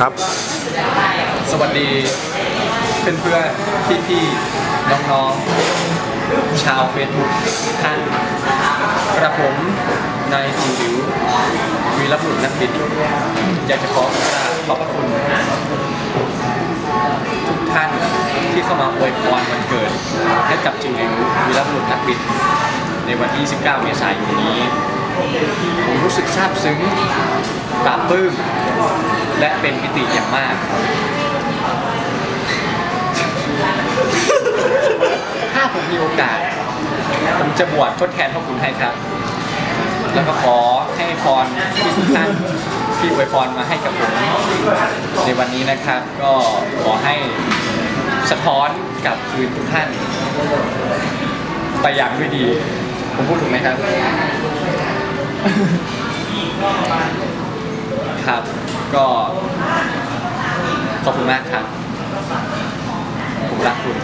ครับ สวัสดีเพื่อนเพื่อนพี่พี่ๆน้องๆ ชาวเฟซบุ๊กทุกท่านกระผมนายจิวหลิววีรบุรุษนักบินอยากจะขอกราบขอบพระคุณทุกท่านที่เข้ามาอวยพรวันเกิดให้กับจิวหลิววีรบุรุษนักบินในวันที่ 19 เมษายนนี้ ผมรู้สึกซาบซึ้งปลาบปลื้ม และเป็นปิติอย่างมาก ถ้าผมมีโอกาส ผมจะบวชทดแทนพระคุณให้ครับ แล้วก็ขอให้พรที่ทุกท่านที่อวยพรมาให้กับผมในวันนี้นะครับ ก็ขอให้สะท้อนกับคืนทุกท่านไปอย่างด้วยดี ผมพูดถูกไหมครับ ครับ ก็ขอบคุณมากครับผมรักคุณ